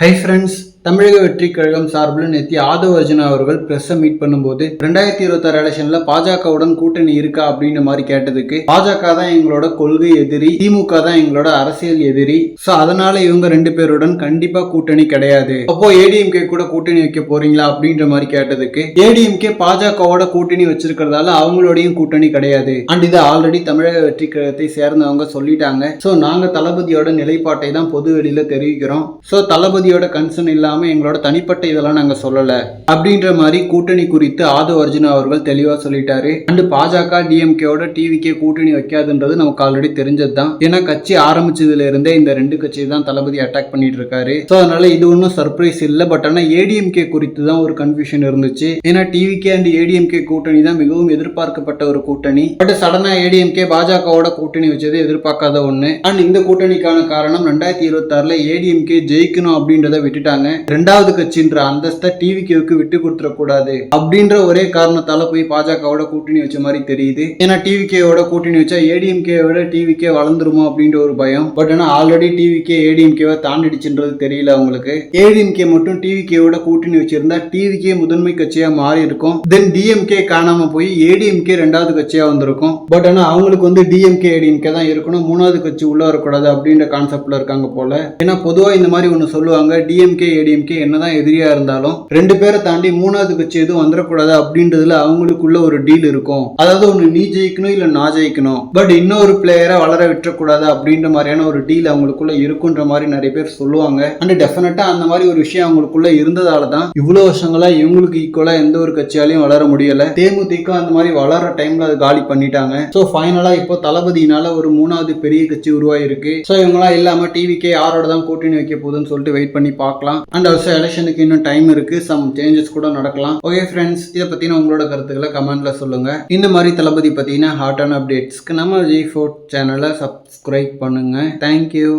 Hi friends தமிழக வெற்றி கழகம் சார்பில் நேற்று ஆதவ் அர்ஜுனா அவர்கள் பிரஸ்ஸை மீட் பண்ணும்போது ரெண்டாயிரத்தி இருபத்தாறு எலெக்ஷன்ல பாஜகவுடன் கூட்டணி இருக்கா? அப்படின்ற மாதிரி கேட்டதுக்கு பாஜக தான் எங்களோட கொள்கை எதிரி திமுக தான் எங்களோட அரசியல் எதிரி. சோ அதனால இவங்க ரெண்டு பேருடன் கண்டிப்பா கூட்டணி கிடையாது. அப்போ ஏடிஎம்கே கூட கூட்டணி வைக்க போறீங்களா? அப்படின்ற மாதிரி கேட்டதுக்கு ஏடிஎம்கே பாஜகவோட கூட்டணி வச்சிருக்கிறதால அவங்களோடையும் கூட்டணி கிடையாது. அண்ட் இது ஆல்ரெடி தமிழக வெற்றி கழகத்தை சேர்ந்தவங்க சொல்லிட்டாங்க. சோ நாங்க தளபதியோட நிலைப்பாட்டை தான் பொது வெளியில தெரிவிக்கிறோம். சோ தளபதியோட கன்சர்ன் இல்லாம எங்களோட தனிப்பட்ட இதெல்லாம் நாங்கள் சொல்லலை. அப்படின்ற மாதிரி கூட்டணி குறித்து ஆது அர்ஜுனா அவர்கள் தெளிவாக சொல்லிட்டாரு. அண்ட் பாஜக டிஎம்கேவோட டிவிக்கே கூட்டணி வைக்காதுன்றது நமக்கு ஆல்ரெடி தெரிஞ்சது தான் ஏன்னா கட்சி ஆரம்பிச்சதுல இருந்தே இந்த ரெண்டு கட்சி தான் தளபதி அட்டாக் பண்ணிட்டு இருக்காரு ஸோ அதனால இது ஒன்றும் சர்ப்ரைஸ் இல்லை. பட் ஆனால் ஏடிஎம்கே குறித்து தான் ஒரு கன்ஃபியூஷன் இருந்துச்சு. ஏன்னா டிவிகே அண்ட் ஏடிஎம்கே கூட்டணி தான் மிகவும் எதிர்பார்க்கப்பட்ட ஒரு கூட்டணி. பட் சடனா ஏடிஎம்கே பாஜகவோட கூட்டணி வச்சது எதிர்பார்க்காத ஒன்று அண்ட் இந்த கூட்டணிக்கான காரணம் ரெண்டாயிரத்தி இருபத்தாறில் ஏடிஎம்கே ஜெயிக்கணும் அப்படின்றத விட்டுட்டாங்க. ரெண்டாவது கட்சின்ற அந்தஸ்தை டிவிகேவுக்கு விட்டு கொடுத்துடக்கூடாது அப்படின்ற ஒரே காரணத்தால போய் பாஜகவோட கூட்டணி வச்ச மாதிரி தெரியுது. ஏன்னா டிவி கேவோட கூட்டணி வச்சா ஏடிஎம்கேவோட டிவிகே வளர்ந்துருமோ அப்படின்ற ஒரு பயம். பட் ஆனா ஆல்ரெடி டிவிகே ஏடிஎம்கேவை தாண்டிடுச்சுன்றது தெரியல அவங்களுக்கு. ஏடிஎம்கே மட்டும் டிவிகேவோட கூட்டணி வச்சிருந்தா டிவிகே முதன்மை கட்சியா மாறி இருக்கும். தென் டிஎம்கே காணாம போய் ஏடிஎம்கே ரெண்டாவது கட்சியா வந்திருக்கும். பட் ஆனா அவங்களுக்கு வந்து டிஎம்கே ஏடிஎம்கே தான் இருக்கணும். மூணாவது கட்சி உள்ள வரக்கூடாது அப்படின்ற கான்செப்ட்ல இருக்காங்க போல. ஏன்னா பொதுவா இந்த மாதிரி ஒன்று சொல்லுவாங்க டிஎம்கே ஏடிஎம்கே என்னதான் எதிரியா இருந்தாலும் ரெண்டு பேரை தாண்டி மூணாவது கட்சி எதுவும் வந்துடக்கூடாது அப்படின்றதுல அவங்களுக்குள்ள ஒரு டீல் இருக்கும். அதாவது ஒன்று நீ ஜெயிக்கணும் இல்ல நான் ஜெயிக்கணும். பட் இன்னொரு பிளேயரை வளர விட்டுறக்கூடாது அப்படின்ற மாதிரியான ஒரு டீல் அவங்களுக்குள்ள இருக்குன்ற மாதிரி நிறைய பேர் சொல்லுவாங்க. அண்ட் டெஃபினட்டா அந்த மாதிரி ஒரு விஷயம் அவங்களுக்குள்ள இருந்ததால தான் இவ்வளவு வருஷங்களா இவங்களுக்கு ஈக்குவலா எந்த ஒரு கட்சியாலையும் வளர முடியல. தேமுதிக அந்த மாதிரி வளர்ற டைம்ல அது காலி பண்ணிட்டாங்க. ஸோ ஃபைனலா இப்போ தளபதியினால ஒரு மூணாவது பெரிய கட்சி உருவாயிருக்கு. ஸோ இவங்களாம் இல்லாம டிவிக்கே யாரோட தான் கூட்டணி வைக்க போகுதுன்னு சொல்லிட்டு வெயிட் பண்ணி பார்க்கலாம். அண்ட் ஆல்சோ எலெக்ஷனுக்கு இன்னும் டைம் இருக்கு. சம் சேஞ்சஸ் கூட நடக்கலாம். ஓகே ஃப்ரெண்ட்ஸ் இதை பற்றின உங்களோட கருத்துக்களை கமெண்ட்ல சொல்லுங்க. இந்த மாதிரி தளபதி பத்தின ஹாட்டான அப்டேட்ஸ்க்கு நம்ம ஜி ஃபோர்ட் சேனலை சப்ஸ்கிரைப் பண்ணுங்க. Thank you